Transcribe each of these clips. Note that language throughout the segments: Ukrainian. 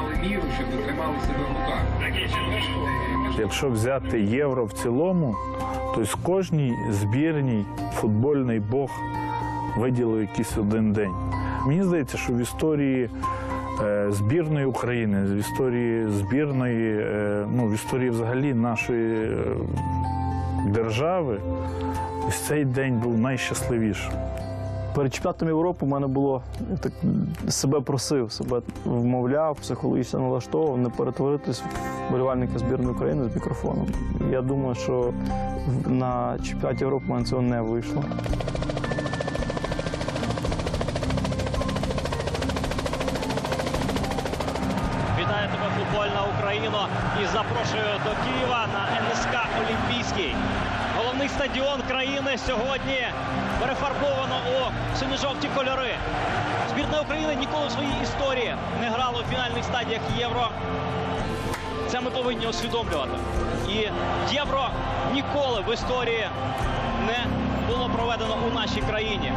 тримали міру, щоб тримали себе в руках. Якщо взяти євро в цілому, то з кожній збірній футбольний бог виділив якийсь один день. Мені здається, що в історії е, збірної України, в історії збірної, е, ну, в історії взагалі нашої е, держави, ось цей день був найщасливішим. Перед чемпіонатом Європи в мене було так себе просив, себе вмовляв, психологічно налаштовував не перетворитись в болівальника збірної України з мікрофоном. Я думаю, що на чемпіонаті Європи в мене цього не вийшло. Вітаю тебе, футбольна Україна, і запрошую до Києва на НСК Олімпійський. Головний стадіон країни сьогодні перефарбовано у синьо-жовті кольори. Збірна України ніколи в своїй історії не грала у фінальних стадіях Євро. Це ми повинні усвідомлювати. І євро ніколи в історії не було проведено у нашій країні.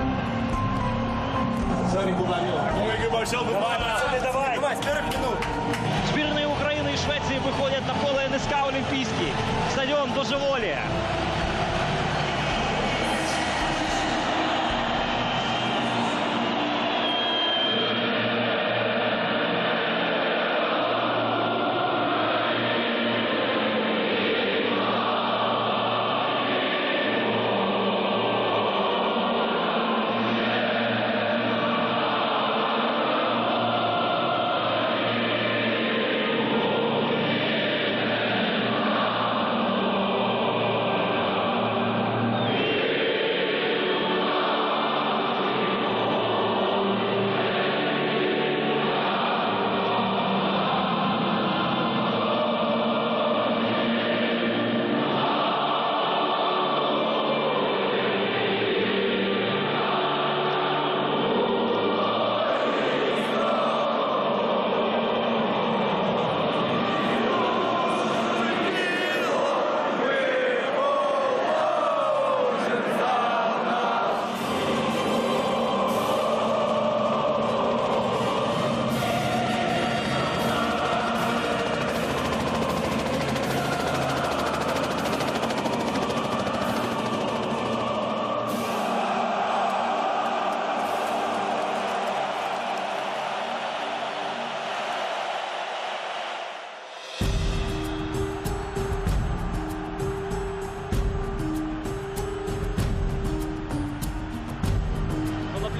Збірної України і Швеції виходять на поле НСК Олімпійський. Стадіон Божеволія.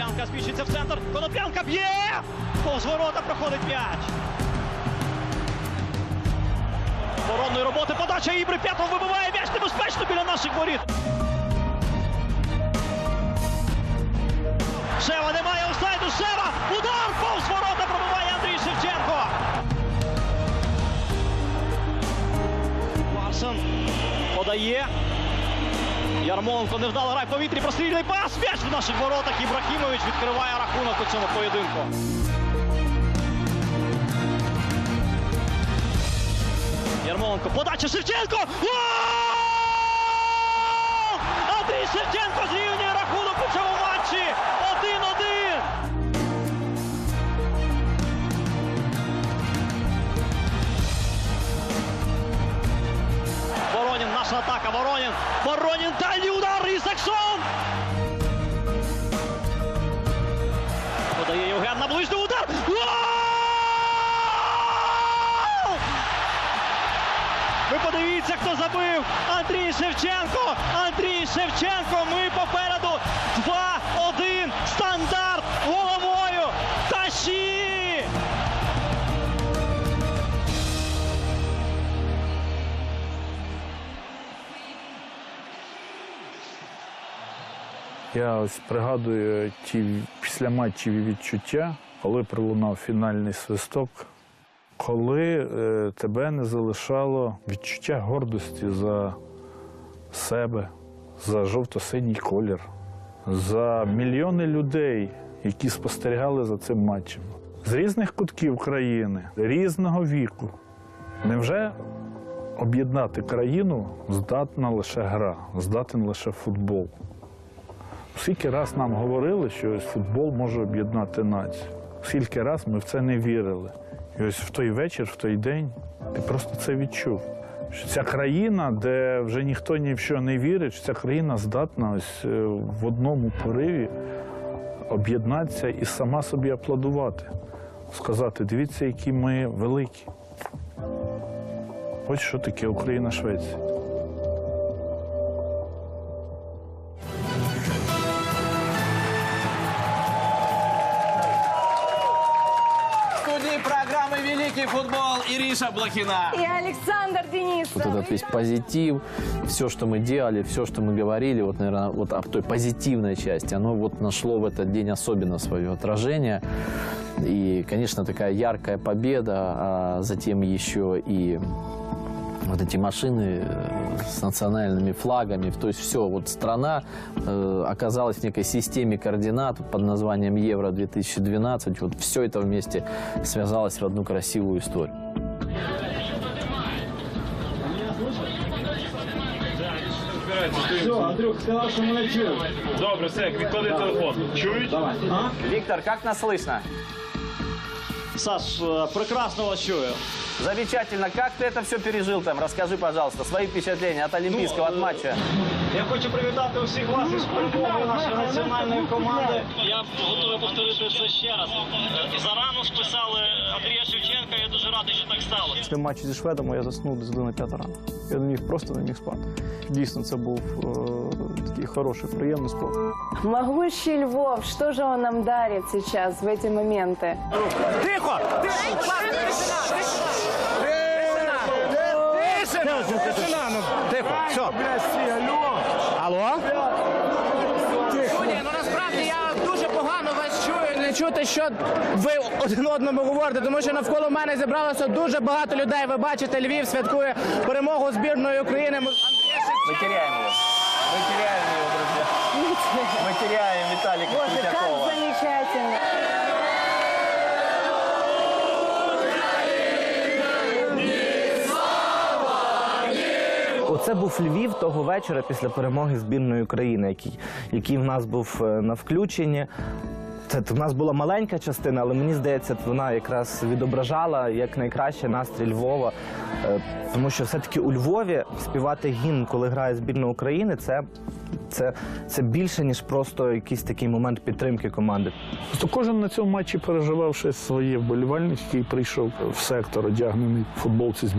Коноплянка збільшується в центр. Коноплянка б'є! Повз проходить м'яч. Оборонної роботи подача Ібри п'ятом вибиває м'яч небезпечно біля наших воріт. Шева немає офсайду. Шева! Удар! Повз ворота пробиває Андрій Шевченко. Ларсен подає. Ярмоленко невдало грає в повітрі, прострільний пас, м'яч в наших воротах. Ібрахімович відкриває рахунок у цьому поєдинку. Ярмоленко, подача Шевченко! Гол! Андрій Шевченко зрівнює Шевченко! Ми попереду 2-1! Стандарт головою! Тащі! Я ось пригадую ті післяматчеві відчуття, коли пролунав фінальний свисток, коли е, тебе не залишало відчуття гордості за себе, за жовто-синій колір, за мільйони людей, які спостерігали за цим матчем. З різних кутків країни, різного віку. Невже об'єднати країну здатна лише гра, здатен лише футбол? Скільки раз нам говорили, що ось футбол може об'єднати націю. Скільки раз ми в це не вірили. І ось в той вечір, в той день ти просто це відчув. Що ця країна, де вже ніхто ні в що не вірить, що ця країна здатна ось е, в одному пориві об'єднатися і сама собі аплодувати. Сказати, дивіться, які ми великі. Ось що таке Україна-Швеція. «Великий футбол» Ириша Блохина. И Александр Денисов. Вот этот весь позитив, все, что мы делали, все, что мы говорили, вот, наверное, вот об той позитивной части, оно вот нашло в этот день особенно свое отражение. И, конечно, такая яркая победа, а затем еще и вот эти машины э, с национальными флагами, то есть все, вот страна э, оказалась в некой системе координат под названием Евро-2012, вот все это вместе связалось в одну красивую историю. Виктор, как нас слышно? Саш, е, прекрасно вас чую. Замечательно. Как ты это все пережил там? Расскажи, пожалуйста, свои впечатления от Олимпийского, от матча. Я хочу привітати усіх вас із перемогою нашої національної команди. Я готовий повторити це ще раз. Зарано списали Андрія Шевченка. Я дуже радий, що так сталося. Після матчу зі шведами я заснув десь година п'ята ранку. Я не міг просто не міг спати. Дійсно, це був е, такий хороший, приємний спорт. Могущий Львов, что же он нам дарит сейчас в эти моменты? Ні, ну насправді я дуже погано вас чую. Не чути, що ви один одному говорите, тому що навколо мене зібралося дуже багато людей. Ви бачите, Львів святкує перемогу збірної України. Андрія Мы теряем его. Мы теряем его, друзья. Мы теряем Виталика Боже, как Третьякова. замечательно. Оце був Львів того вечора після перемоги збірної України, який, який в нас був е, на включенні. Це в нас була маленька частина, але мені здається, вона якраз відображала як найкраще настрій Львова. Е, Тому що все-таки у Львові співати гімн, коли грає збірна України, це, це, це більше, ніж просто якийсь такий момент підтримки команди. Просто кожен на цьому матчі переживав щось своє вболівальник, який прийшов в сектор, одягнений футболці з